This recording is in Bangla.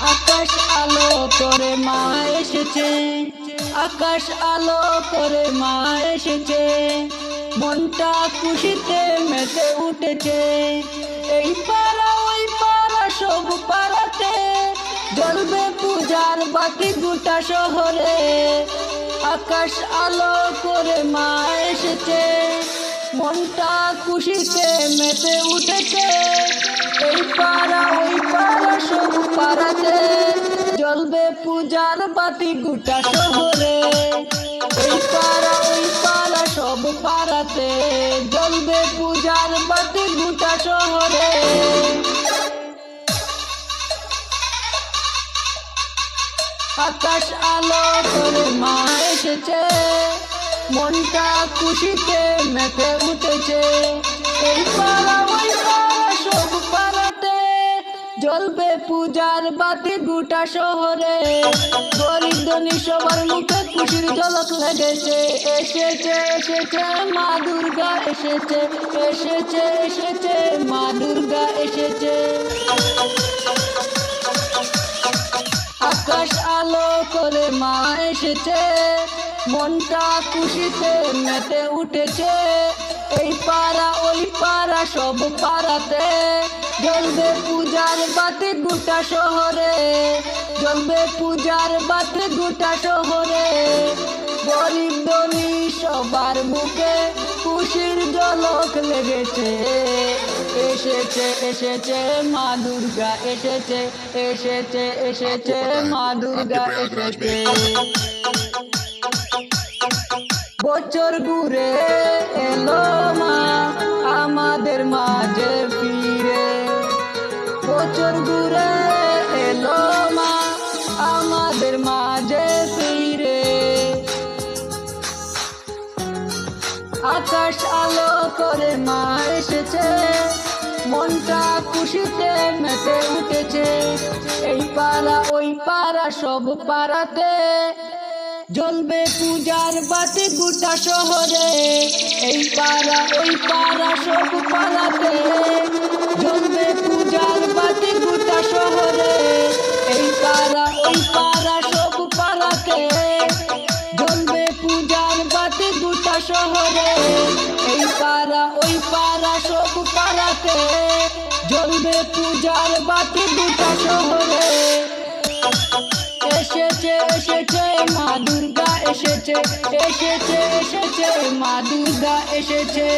আকাশ আলো করে মা এসেছে। আকাশ আলো করে মা এসেছে। মনটা খুশিতে মেতে উঠেছে। এই পাড়া, ওই পাড়া, সব পাড়াতে জ্বলবে পূজার বাতি গোটা শহরে। আকাশ আলো করে মা এসেছে। মনটা খুশিতে মেতে উঠেছে। বাতি গোটা শহরে। এই পাড়া, ওই পাড়া, সব পাড়াতে জ্বলবে পূজার বাতি গোটা শহরে। আকাশ আলো করে মা এসেছে। মনটা খুশিতে মেতে উঠেছে। এই পাড়া, ওই জ্বলবে পূজার বাতি গোটা শহরে। গরিব ধনী সবার মুখে খুশির ঝলক লেগেছে। এসেছে এসেছে, মা দুর্গা এসেছে এসেছে এসেছে, মা দুর্গা এসেছে। আকাশ আলো করে মা এসেছে, মনটা খুশিতে মেতে উঠেছে। এই পাড়া, ওই পাড়া, সব পাড়াতে জ্বলবে পূজার বাতি গোটা শহরে জ্বলবে পূজার বাতি গোটা শহরে। গরিব ধনী সবার মুখে খুশির জলক লেগেছে। এসেছে এসেছে মা দুর্গা, এসেছে এসেছে এসেছে মা দুর্গা, এসেছে। বছর ঘুরে আকাশ আলো করে মা এসেছে, মনটা খুশিতে মেতে উঠেছে। এই পাড়া, ওই পাড়া, সব পাড়াতে জ্বলবে পূজার বাতি গোটা শহরে। এই পাড়া, ওই পাড়া, সব পাড়াতে জ্বলবে শহরে, এই পাড়া, ওই পাড়া, সব পাড়াতে জ্বলবে পূজার বাতি দুটা শহরে। এসেছে এসেছে মা দুর্গা, এসেছে এসেছে এসেছে মা দুর্গা, এসেছে।